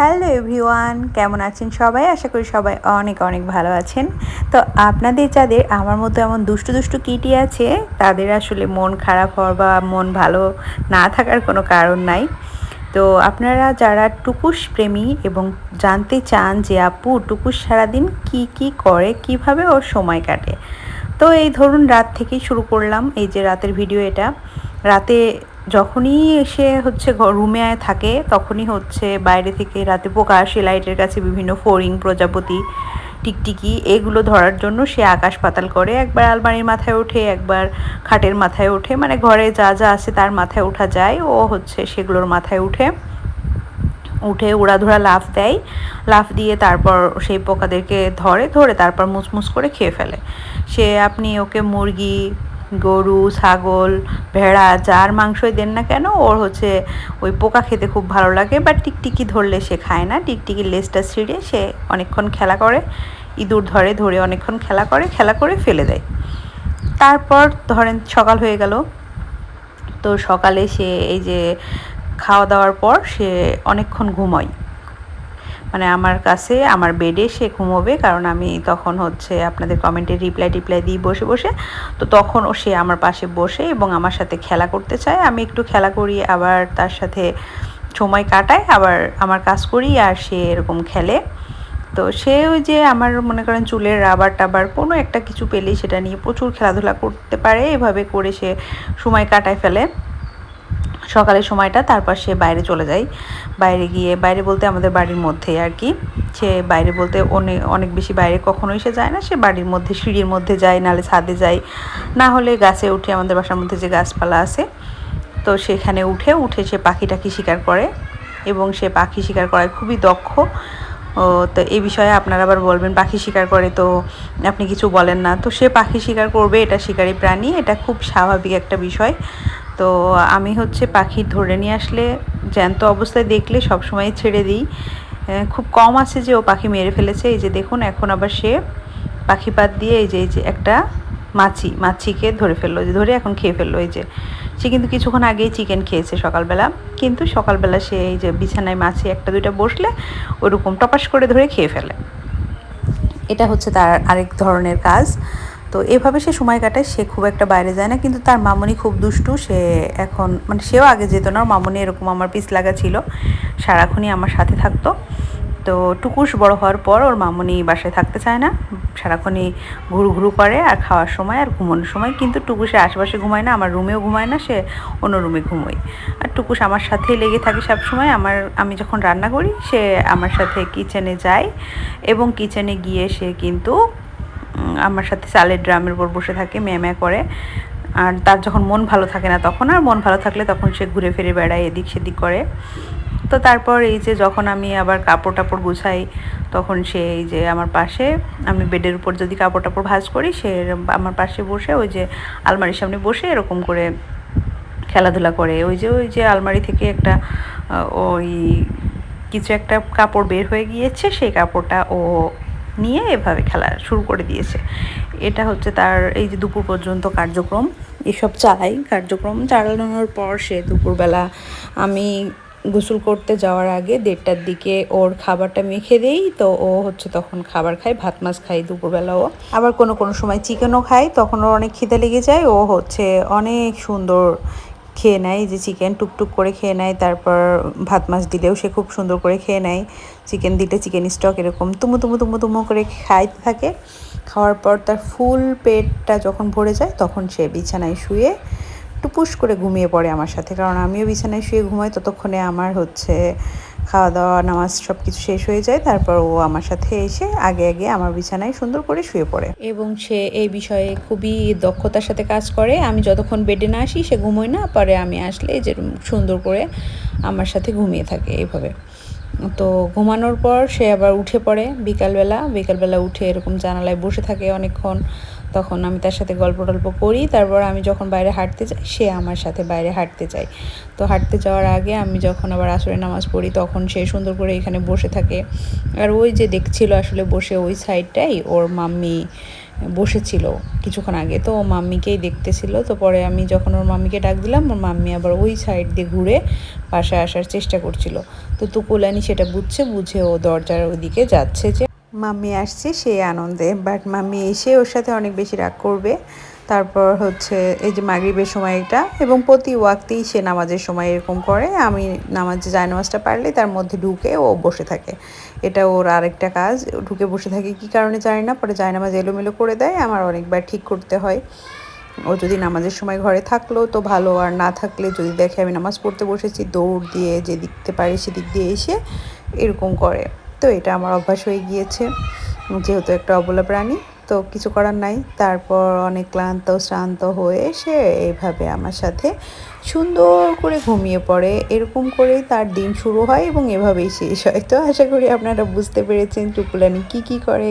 Hello everyone, কেমন আছেন সবাই? আশা করি সবাই অনেক অনেক ভালো আছেন। তো আপনাদের যাদের আমার মতো এমন দুষ্টু দুষ্টু কিটি আছে, তাদের আসলে মন খারাপ হওয়ার বা মন ভালো না থাকার কোনো কারণ নাই। তো আপনারা যারা টুকুস প্রেমী এবং জানতে চান যে আপু টুকুস সারাদিন কি কি করে, কীভাবে ওর সময় কাটে, তো এই ধরুন রাত থেকেই শুরু করলাম, এই যে রাতের ভিডিও এটা। রাতে যখনই এসে হচ্ছে রুমে থাকে, তখনই হচ্ছে বাইরে থেকে রাতে পোকা আসে লাইটের কাছে বিভিন্ন ফোরিং, প্রজাপতি, টিকটিকি, এগুলো ধরার জন্য সে আকাশ পাতাল করে। একবার আলমারির মাথায় ওঠে, একবার খাটের মাথায় ওঠে। মানে ঘরে যা যা আছে তার মাথায় ওঠা যায়। ও হচ্ছে সেগুলোর মাথায় উঠে। উঠে উড়াধুরা লাফ দেয়। লাফ দিয়ে তারপর সেই পোকাদেরকে ধরে ধরে তারপর মুসমুস করে খেয়ে ফেলে। সে আপনি ওকে মুরগি গরু, ছাগল, ভেড়া, যার মাংসই দেন না কেন, ওর হচ্ছে ওই পোকা খেতে খুব ভালো লাগে, বা টিকটিকি ধরলে সে খায় না। টিকটিকির লেজটা ছিঁড়ে সে অনেকক্ষণ খেলা করে, ইঁদুর ধরে ধরে অনেকক্ষণ খেলা করে খেলা করে ফেলে দেয়। তারপর ধরেন সকাল হয়ে গেল, তো সকালে সে এই যে খাওয়া দাওয়ার পর সে অনেকক্ষণ ঘুমোয়। মানে আমার কাছে, আমার বেডে সে ঘুমোবে, কারণ আমি তখন হচ্ছে আপনাদের কমেন্টে রিপ্লাই টিপ্লাই দিই বসে বসে। তো তখন ও সে আমার পাশে বসে এবং আমার সাথে খেলা করতে চায়। আমি একটু খেলা করি, আবার তার সাথে সময় কাটায় আবার আমার কাজ করি আর সে এরকম খেলে। তো সে ওই যে আমার মনে করেন চুলের রাবার টাবার কোনো একটা কিছু পেলেই সেটা নিয়ে প্রচুর খেলাধুলা করতে পারে। এভাবে করে সে সময় কাটায় ফেলে। সকালের সময়টা, তারপর সে বাইরে চলে যায়। বাইরে গিয়ে, বাইরে বলতে আমাদের বাড়ির মধ্যেই আর কি। সে বাইরে বলতে অনেক অনেক বেশি বাইরে কখনোই সে যায় না। সে বাড়ির মধ্যে, সিঁড়ির মধ্যে যায় নাহলে ছাদে যায়। না হলে গাছে উঠে আমাদের বাসার মধ্যে যে গাছপালা আছে, তো সেখানে উঠে উঠে সে পাখি টাখি শিকার করে এবং সে পাখি শিকার করায় খুবই দক্ষ। তো এই বিষয়ে আপনারা আবার বলবেন, পাখি শিকার করে তো আপনি কিছু বলেন না। তো সে পাখি শিকার করবে, এটা শিকারী প্রাণী, এটা খুব স্বাভাবিক একটা বিষয়। তো আমি হচ্ছে পাখি ধরে নিয়ে আসলে জ্যান্ত অবস্থায় দেখলে সবসময় ছেড়ে দিই। খুব কম আছে যে ও পাখি মেরে ফেলেছে। এই যে দেখুন, এখন আবার সে পাখি পাত দিয়ে এই যে এই যে একটা মাছি, মাছিকে ধরে ফেলল, যে ধরে এখন খেয়ে ফেলল। এই যে সে কিন্তু কিছুক্ষণ আগেই চিকেন খেয়েছে সকালবেলা। কিন্তু সকালবেলা সে এই যে বিছানায় মাছি একটা দুইটা বসলে ওরকম টপাস করে ধরে খেয়ে ফেলে। এটা হচ্ছে তার আরেক ধরনের কাজ। তো এভাবে সে সময় কাটায়, সে খুব একটা বাইরে যায় না, কিন্তু তার মামনি খুব দুষ্টু, সে এখন মানে সেও আগে যেত না, মামনি এরকম আমার পিস লাগা ছিল, সারাক্ষণই আমার সাথে থাকতো। তো টুকুস বড় হওয়ার পর ওর মামনি বাসায় থাকতে চায় না, সারাক্ষণই ঘুরু ঘুরু করে আর খাওয়ার সময় আর ঘুমানোর সময়, কিন্তু টুকুসে আশেপাশে ঘুমায় না, আমার রুমেও ঘুমায় না, সে অন্য রুমে ঘুমোয়। আর টুকুস আমার সাথেই লেগে থাকে সব সময় আমার, আমি যখন রান্না করি, সে আমার সাথে কিচেনে যায় এবং কিচেনে গিয়ে সে কিন্তু আমার সাথে চালের ড্রামের উপর বসে থাকে, ম্যা ম্যা করে। আর তার যখন মন ভালো থাকে না তখন, আর মন ভালো থাকলে তখন সে ঘুরে ফিরে বেড়ায়, এদিক সেদিক করে। তো তারপর এই যে যখন আমি আবার কাপড় টাপড় গুছাই, তখন সে এই যে আমার পাশে, আমি বেডের উপর যদি কাপড় টাপড় ভাজ করি, সে আমার পাশে বসে, ওই যে আলমারির সামনে বসে এরকম করে খেলাধুলা করে। ওই যে ওই যে আলমারি থেকে একটা ওই কিছু একটা কাপড় বের হয়ে গিয়েছে, সেই কাপড়টা ও নিয়ে এভাবে খেলা শুরু করে দিয়েছে। এটা হচ্ছে তার এই যে দুপুর পর্যন্ত কার্যক্রম। এসব চালাই কার্যক্রম চালানোর পর সে দুপুরবেলা আমি গোসল করতে যাওয়ার আগে দেড়টার দিকে ওর খাবারটা মেখে দেই, তো ও হচ্ছে তখন খাবার খায়, ভাত মাছ খায় দুপুরবেলাও আবার কোনো কোনো সময় চিকেনও খায়, তখন ওর অনেক খিদে লেগে যায়, ও হচ্ছে অনেক সুন্দর খেয়ে নেয়, যে চিকেন টুকটুক করে খেয়ে নেয়, তারপর ভাত মাছ দিলেও সে খুব সুন্দর করে খেয়ে নেয়। চিকেন দিলে চিকেন স্টক এরকম তুমু তুমু তুমু তুমু করে খাইতে থাকে। খাওয়ার পর তার ফুল পেটটা যখন ভরে যায়, তখন সে বিছানায় শুয়ে টুপুস করে ঘুমিয়ে পড়ে আমার সাথে। কারণ আমিও বিছানায় শুয়ে ঘুমাই, ততক্ষণে আমার হচ্ছে খাওয়া দাওয়া, নামাজ সব কিছু শেষ হয়ে যায়। তারপর ও আমার সাথে এসে আগে আগে আমার বিছানায় সুন্দর করে শুয়ে পড়ে। এবং সে এই বিষয়ে খুবই দক্ষতার সাথে কাজ করে। আমি যতক্ষণ বেডে না আসি, সে ঘুমোয় না। পরে আমি আসলে যে সুন্দর করে আমার সাথে ঘুমিয়ে থাকে এইভাবে। তো ঘুমানোর পর সে আবার উঠে পড়ে বিকালবেলা। বিকালবেলা উঠে এরকম জানালায় বসে থাকে অনেকক্ষণ। তখন আমি তার সাথে গল্প টল্প করি। তারপর আমি যখন বাইরে হাঁটতে যাই, সে আমার সাথে বাইরে হাঁটতে যায়। তো হাঁটতে যাওয়ার আগে আমি যখন আবার আসরে নামাজ পড়ি, তখন সে সুন্দর করে এখানে বসে থাকে। আর ওই যে দেখছিল আসলে বসে ওই সাইডটাই ওর মাম্মি বসেছিল কিছুক্ষণ আগে। তো ও মাম্মিকেই দেখতেছিল। তো পরে আমি যখন ওর মাম্মিকে ডাক দিলাম, ওর মাম্মি আবার ওই সাইড দিয়ে ঘুরে বাসায় আসার চেষ্টা করছিল। তো তুকুলানি সেটা বুঝছে, বুঝে ও দরজার ওদিকে যাচ্ছে যে মাম্মি আসছে সেই আনন্দে। বাট মাম্মি এসে ওর সাথে অনেক বেশি রাগ করবে। তারপর হচ্ছে এই যে মাগরিবের সময়টা এবং প্রতি ওয়াক্তেই সে নামাজের সময় এরকম করে। আমি নামাজে যায় নামাজটা পারলে তার মধ্যে ঢুকে ও বসে থাকে। এটা ওর আরেকটা কাজ। ঢুকে বসে থাকে কি কারণে জানি না, পরে যায় নামাজ এলোমেলো করে দেয়। আমার অনেকবার ঠিক করতে হয়। ও যদি নামাজের সময় ঘরে থাকল তো ভালো, আর না থাকলে যদি দেখে আমি নামাজ পড়তে বসেছি, দৌড় দিয়ে যে দিকতে পারি সেদিক দিয়ে এসে এরকম করে। তো এটা আমার অভ্যাস হয়ে গিয়েছে। যেহেতু একটা অবলা প্রাণী তো কিছু করার নাই। তারপর অনেক ক্লান্ত, শ্রান্ত হয়ে সে এইভাবে আমার সাথে সুন্দর করে ঘুমিয়ে পড়ে। এরকম করেই তার দিন শুরু হয় এবং এভাবেই শেষ হয়। তো আশা করি আপনারা বুঝতে পেরেছেন টুকুলানি কি কি করে।